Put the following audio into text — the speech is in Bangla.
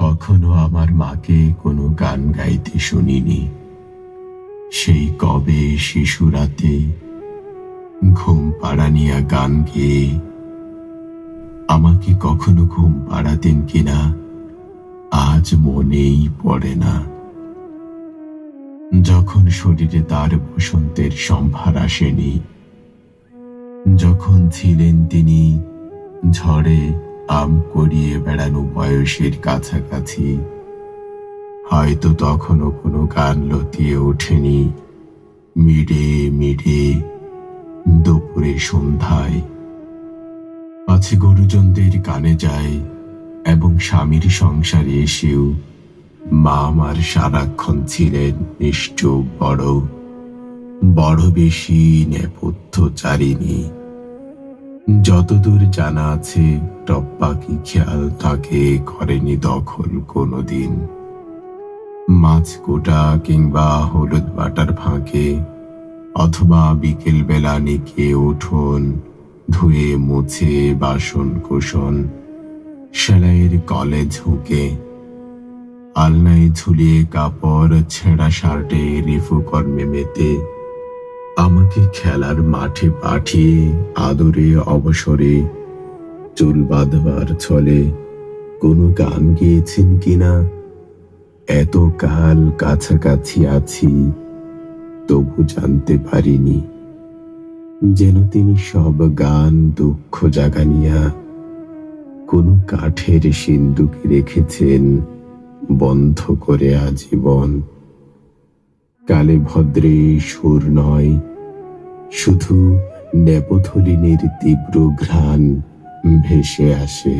কখনো আমার মাকে কোনো গান গাইতে শুনিনি। সেই কবে শিশু রাতে ঘুম পাড়ানিয়া গান গেয়ে আমাকে কখনো ঘুম পাড়াতেন কিনা, আজ মনেই পড়ে না। যখন শরীরে তার বসন্তের সম্ভার আসেনি, যখন ছিলেন তিনি ঝড়ে আম করিয়ে বেড়ানো বয়সের কাছাকাছি। হয়তো তখনও কোনো গান লতিয়ে ওঠেনি। মিডে মিডে, দুপুরে সন্ধ্যায়। পাছে গুরুজনদের কানে যায় এবং স্বামীর সংসারে এসেও মা আমার সারাক্ষণ ছিলেন নিশ্চুপ বড়। বড় বেশি নেপথ্যচারিণী যতদূর জানা আছে টপ্পা কি খেয়াল তাকে করেনি দখল কোনোদিন। মাছ কোটা কিংবা হলুদ বাটার ফাঁকে, অথবা বিকেল বেলা নিকে উঠোন, ধুয়ে মুছে বাসন কোষণ সেলাইয়ের কলে ঝুঁকে, আলনায় ঝুলিয়ে কাপড়, ছেঁড়া শার্টে রিফু কর্মে মেতে আমাকে খেলার মাঠে পাঠিয়ে আদরে, অবসরে চুল বাঁধবার ছলে কোনো গান গেয়েছেন কিনা? এত কাল কাছাকাছি আছি, তবু জানতে পারিনি। যেন তিনি সব গান দুঃখ জাগানিয়া কোনো কাঠের সিন্দুকে রেখেছেন বন্ধ করে আজীবন। কালে ভদ্রে সুর নয় শুধু নেপথলিনের তীব্র ঘ্রাণ ভেসে আসে।